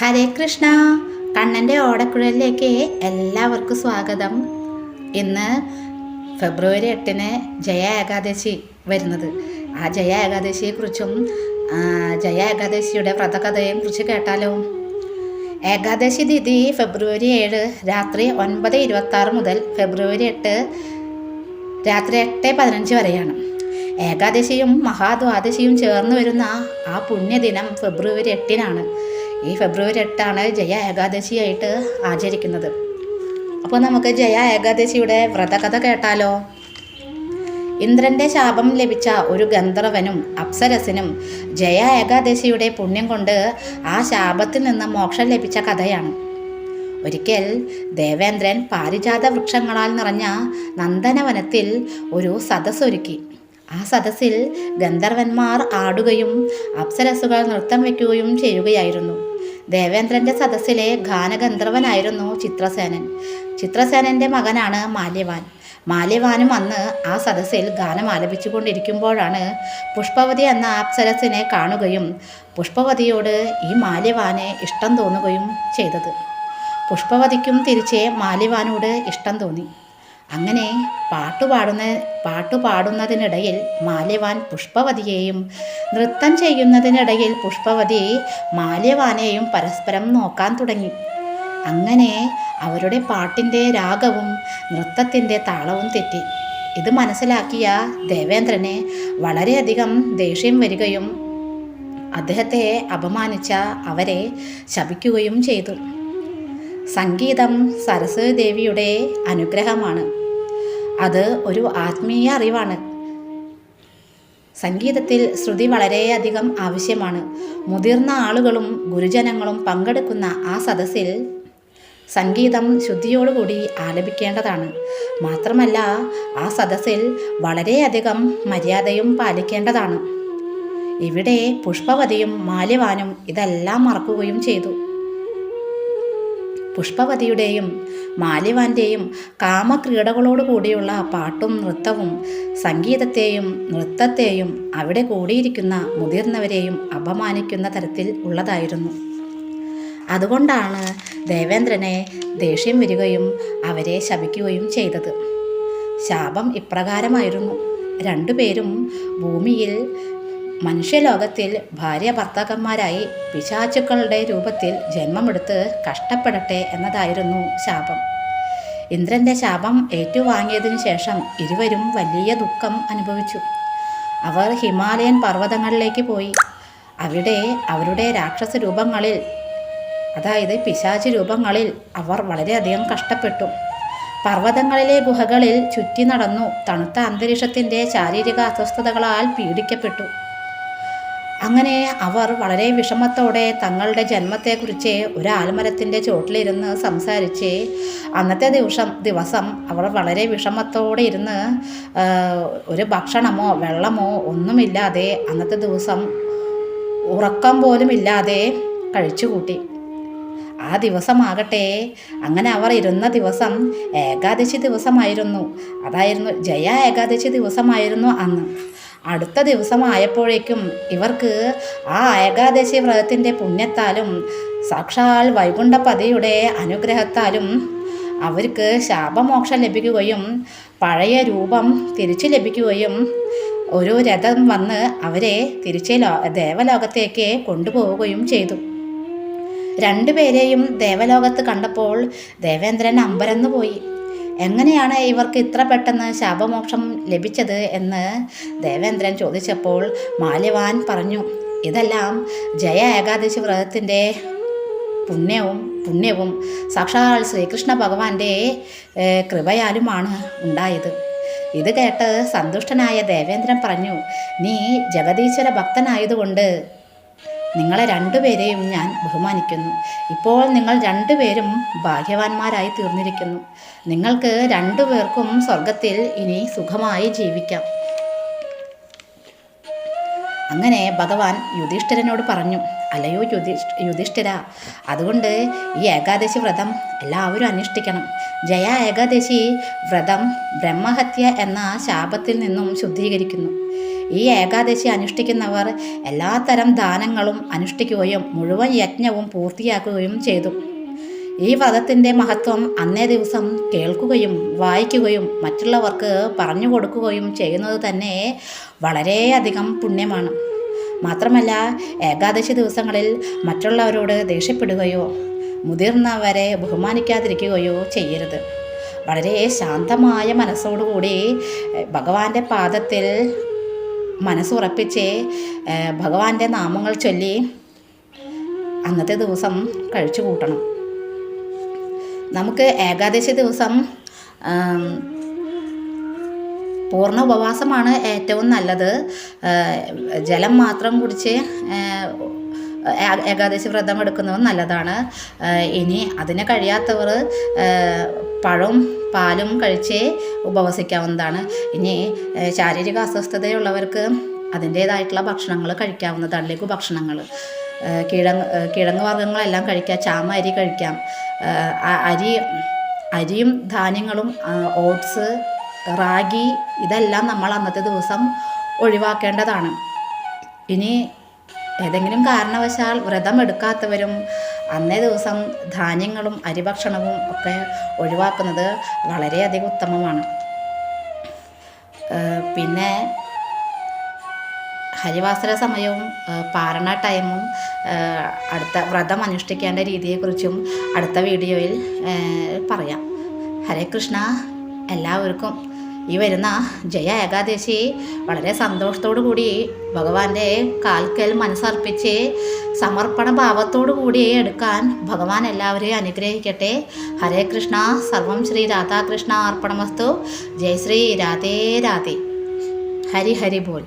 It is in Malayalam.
ഹരേ കൃഷ്ണ. കണ്ണന്റെ ഓടക്കുഴലിലേക്ക് എല്ലാവർക്കും സ്വാഗതം. ഇന്ന് ഫെബ്രുവരി എട്ടിന് ജയ ഏകാദശി വരുന്നത്. ആ ജയ ഏകാദശിയെക്കുറിച്ചും ജയ ഏകാദശിയുടെ വ്രതകഥയെയും കുറിച്ച് കേട്ടാലോ? ഏകാദശി തിഥി ഫെബ്രുവരി ഏഴ് രാത്രി ഒൻപത് ഇരുപത്തി മുതൽ ഫെബ്രുവരി എട്ട് രാത്രി എട്ട് പതിനഞ്ച് വരെയാണ്. ഏകാദശിയും മഹാദ്വാദശിയും ചേർന്ന് വരുന്ന ആ പുണ്യദിനം ഫെബ്രുവരി എട്ടിനാണ്. ഈ ഫെബ്രുവരി എട്ടാണ് ജയ ഏകാദശിയായിട്ട് ആചരിക്കുന്നത്. അപ്പോൾ നമുക്ക് ജയ ഏകാദശിയുടെ വ്രതകഥ കേട്ടാലോ? ഇന്ദ്രന്റെ ശാപം ലഭിച്ച ഒരു ഗന്ധർവനും അപ്സരസിനും ജയ ഏകാദശിയുടെ പുണ്യം കൊണ്ട് ആ ശാപത്തിൽ നിന്ന് മോക്ഷം ലഭിച്ച കഥയാണ്. ഒരിക്കൽ ദേവേന്ദ്രൻ പാരിജാത വൃക്ഷങ്ങളാൽ നിറഞ്ഞ നന്ദനവനത്തിൽ ഒരു സദസ്സൊരുക്കി. ആ സദസ്സിൽ ഗന്ധർവന്മാർ ആടുകയും അപ്സരസുകൾ നൃത്തം വയ്ക്കുകയും ചെയ്യുകയായിരുന്നു. ദേവേന്ദ്രന്റെ സദസ്സിലെ ഗാനഗന്ധർവനായിരുന്നു ചിത്രസേനൻ. ചിത്രസേനന്റെ മകനാണ് മാല്യവാൻ. മാല്യവാനും അന്ന് ആ സദസ്സിൽ ഗാനം ആലപിച്ചുകൊണ്ടിരിക്കുമ്പോഴാണ് പുഷ്പവതി എന്ന അപ്സരസിനെ കാണുകയും പുഷ്പവതിയോട് ഈ മാല്യവാനെ ഇഷ്ടം തോന്നുകയും ചെയ്തത്. പുഷ്പവതിക്കും തിരിച്ച് മാല്യവാനോട് ഇഷ്ടം തോന്നി. അങ്ങനെ പാട്ടുപാടുന്ന പാട്ടുപാടുന്നതിനിടയിൽ മാല്യവാൻ പുഷ്പവതിയെയും നൃത്തം ചെയ്യുന്നതിനിടയിൽ പുഷ്പവതി മാല്യവാനെയും പരസ്പരം നോക്കാൻ തുടങ്ങി. അങ്ങനെ അവരുടെ പാട്ടിന്റെ രാഗവും നൃത്തത്തിന്റെ താളവും തെറ്റി. ഇത് മനസ്സിലാക്കിയ ദേവേന്ദ്രനെ വളരെയധികം ദേഷ്യം വരികയും അദ്ദേഹത്തെ അപമാനിച്ച അവരെ ശപിക്കുകയും ചെയ്തു. സംഗീതം സരസ്വതി ദേവിയുടെ അനുഗ്രഹമാണ്. അത് ഒരു ആത്മീയ അറിവാണ്. സംഗീതത്തിൽ ശ്രുതി വളരെയധികം ആവശ്യമാണ്. മുതിർന്ന ആളുകളും ഗുരുജനങ്ങളും പങ്കെടുക്കുന്ന ആ സദസ്സിൽ സംഗീതം ശുദ്ധിയോടുകൂടി ആലപിക്കേണ്ടതാണ്. മാത്രമല്ല ആ സദസ്സിൽ വളരെയധികം മര്യാദയും പാലിക്കേണ്ടതാണ്. ഇവിടെ പുഷ്പവതിയും മാല്യവാനും ഇതെല്ലാം മറക്കുകയും ചെയ്തു. പുഷ്പവതിയുടെയും മാലിവാന്റെയും കാമക്രീഡകളോട് കൂടിയുള്ള പാട്ടും നൃത്തവും സംഗീതത്തെയും നൃത്തത്തെയും അവിടെ കൂടിയിരിക്കുന്ന മുതിർന്നവരെയും അപമാനിക്കുന്ന തരത്തിൽ ഉള്ളതായിരുന്നു. അതുകൊണ്ടാണ് ദേവേന്ദ്രനെ ദേഷ്യം വരികയും അവരെ ശപിക്കുകയും ചെയ്തത്. ശാപം ഇപ്രകാരമായിരുന്നു. രണ്ടുപേരും ഭൂമിയിൽ മനുഷ്യലോകത്തിൽ ഭാര്യ ഭർത്താക്കന്മാരായി പിശാചുക്കളുടെ രൂപത്തിൽ ജന്മമെടുത്ത് കഷ്ടപ്പെടട്ടെ എന്നതായിരുന്നു ശാപം. ഇന്ദ്രന്റെ ശാപം ഏറ്റുവാങ്ങിയതിനു ശേഷം ഇരുവരും വലിയ ദുഃഖം അനുഭവിച്ചു. അവർ ഹിമാലയൻ പർവതങ്ങളിലേക്ക് പോയി. അവിടെ അവരുടെ രാക്ഷസ രൂപങ്ങളിൽ അതായത് പിശാച് രൂപങ്ങളിൽ അവർ വളരെയധികം കഷ്ടപ്പെട്ടു. പർവതങ്ങളിലെ ഗുഹകളിൽ ചുറ്റി നടന്നു തണുത്ത അന്തരീക്ഷത്തിന്റെ ശാരീരിക അസ്വസ്ഥതകളാൽ പീഡിക്കപ്പെട്ടു. അങ്ങനെ അവർ വളരെ വിഷമത്തോടെ തങ്ങളുടെ ജന്മത്തെക്കുറിച്ച് ഒരു ആൽമരത്തിന്റെ ചോട്ടിലിരുന്ന് സംസാരിച്ച് അന്നത്തെ ദിവസം ദിവസം അവർ വളരെ വിഷമത്തോടെ ഇരുന്ന് ഒരു ഭക്ഷണമോ വെള്ളമോ ഒന്നുമില്ലാതെ അന്നത്തെ ദിവസം ഉറക്കം പോലും ഇല്ലാതെ കഴിച്ചുകൂട്ടി ആ ദിവസമാകട്ടെ അങ്ങനെ അവർ ഇരുന്ന ദിവസം ഏകാദശി ദിവസമായിരുന്നു. അതായിരുന്നു ജയ ഏകാദശി ദിവസമായിരുന്നു അന്ന്. അടുത്ത ദിവസമായപ്പോഴേക്കും ഇവർക്ക് ആ ഏകാദശി വ്രതത്തിന്റെ പുണ്യത്താലും സാക്ഷാൽ വൈകുണ്ഠപതിയുടെ അനുഗ്രഹത്താലും അവർക്ക് ശാപമോക്ഷം ലഭിക്കുകയും പഴയ രൂപം തിരിച്ചു ലഭിക്കുകയും ഒരു രഥം വന്ന് അവരെ തിരിച്ച് ലോ ദേവലോകത്തേക്ക് കൊണ്ടുപോവുകയും ചെയ്തു. രണ്ടുപേരെയും ദേവലോകത്ത് കണ്ടപ്പോൾ ദേവേന്ദ്രൻ അമ്പരന്നു പോയി എങ്ങനെയാണ് ഇവർക്ക് ഇത്ര പെട്ടെന്ന് ശാപമോക്ഷം ലഭിച്ചത് എന്ന് ദേവേന്ദ്രൻ ചോദിച്ചപ്പോൾ മാല്യവാൻ പറഞ്ഞു ഇതെല്ലാം ജയ ഏകാദശി വ്രതത്തിന്റെ പുണ്യവും പുണ്യവും. സാക്ഷാൽ ശ്രീകൃഷ്ണ ഭഗവാന്റെ കൃപയാലുമാണ് ഉണ്ടായത്. ഇത് കേട്ട് സന്തുഷ്ടനായ ദേവേന്ദ്രൻ പറഞ്ഞു നീ ജഗദീശ്വര ഭക്തനായതുകൊണ്ട് നിങ്ങളെ രണ്ടുപേരെയും ഞാൻ ബഹുമാനിക്കുന്നു. ഇപ്പോൾ നിങ്ങൾ രണ്ടുപേരും ഭാഗ്യവാന്മാരായി തീർന്നിരിക്കുന്നു. നിങ്ങൾക്ക് രണ്ടുപേർക്കും സ്വർഗത്തിൽ ഇനി സുഖമായി ജീവിക്കാം. അങ്ങനെ ഭഗവാൻ യുധിഷ്ഠിരനോട് പറഞ്ഞു അല്ലയോ യുധിഷ് യുധിഷ്ഠിര അതുകൊണ്ട് ഈ ഏകാദശി വ്രതം എല്ലാവരും അനുഷ്ഠിക്കണം. ജയ ഏകാദശി വ്രതം ബ്രഹ്മഹത്യ എന്ന ശാപത്തിൽ നിന്നും ശുദ്ധീകരിക്കുന്നു. ഈ ഏകാദശി അനുഷ്ഠിക്കുന്നവർ എല്ലാത്തരം ദാനങ്ങളും അനുഷ്ഠിക്കുകയും മുഴുവൻ യജ്ഞവും പൂർത്തിയാക്കുകയും ചെയ്തു. ഈ വ്രതത്തിന്റെ മഹത്വം അന്നേ ദിവസം കേൾക്കുകയും വായിക്കുകയും മറ്റുള്ളവർക്ക് പറഞ്ഞു കൊടുക്കുകയും ചെയ്യുന്നത് തന്നെ വളരെയധികം പുണ്യമാണ്. മാത്രമല്ല ഏകാദശി ദിവസങ്ങളിൽ മറ്റുള്ളവരോട് ദേഷ്യപ്പെടുകയോ മുതിർന്നവരെ ബഹുമാനിക്കാതിരിക്കുകയോ ചെയ്യരുത്. വളരെ ശാന്തമായ മനസ്സോടുകൂടി ഭഗവാന്റെ പാദത്തിൽ മനസ്സുറപ്പിച്ച് ഭഗവാന്റെ നാമങ്ങൾ ചൊല്ലി അന്നത്തെ ദിവസം കഴിച്ചു കൂട്ടണം. നമുക്ക് ഏകാദശി ദിവസം പൂർണ ഉപവാസമാണ് ഏറ്റവും നല്ലത്. ജലം മാത്രം കുടിച്ച് ഏകാദശി വ്രതം എടുക്കുന്നതും നല്ലതാണ്. ഇനി അതിന് കഴിയാത്തവർ പഴം പാലും കഴിച്ച് ഉപവസിക്കാവുന്നതാണ്. ഇനി ശാരീരിക അസ്വസ്ഥതയുള്ളവർക്ക് അതിന്റേതായിട്ടുള്ള ഭക്ഷണങ്ങൾ കഴിക്കാവുന്നതാണ്. ലഘു ഭക്ഷണങ്ങൾ. കിഴങ്ങ് കിഴങ്ങ് വർഗങ്ങളെല്ലാം കഴിക്കാം. ചാമ അരി കഴിക്കാം. അരി അരിയും ധാന്യങ്ങളും ഓട്സ് റാഗി ഇതെല്ലാം നമ്മൾ അന്നത്തെ ദിവസം ഒഴിവാക്കേണ്ടതാണ്. ഇനി ഏതെങ്കിലും കാരണവശാൽ വ്രതം എടുക്കാത്തവരും അന്നേ ദിവസം ധാന്യങ്ങളും അരിഭക്ഷണവും ഒക്കെ ഒഴിവാക്കുന്നത് വളരെയധികം ഉത്തമമാണ്. പിന്നെ ഹരിവാസര സമയവും പാരണ ടൈമും അടുത്ത വ്രതം അനുഷ്ഠിക്കേണ്ട രീതിയെക്കുറിച്ചും അടുത്ത വീഡിയോയിൽ പറയാം. ഹരേ കൃഷ്ണ എല്ലാവർക്കും ഈ വരുന്ന ജയ ഏകാദശി വളരെ സന്തോഷത്തോടു കൂടി ഭഗവാന്റെ കാൽക്കൽ മനസ്സർപ്പിച്ച് സമർപ്പണ ഭാവത്തോടു കൂടി എടുക്കാൻ ഭഗവാൻ എല്ലാവരെയും അനുഗ്രഹിക്കട്ടെ. ഹരേ കൃഷ്ണ. സർവം ശ്രീ രാധാകൃഷ്ണ അർപ്പണമസ്തു. ജയ ശ്രീ രാധേ രാധേ. ഹരി ഹരി ബോൽ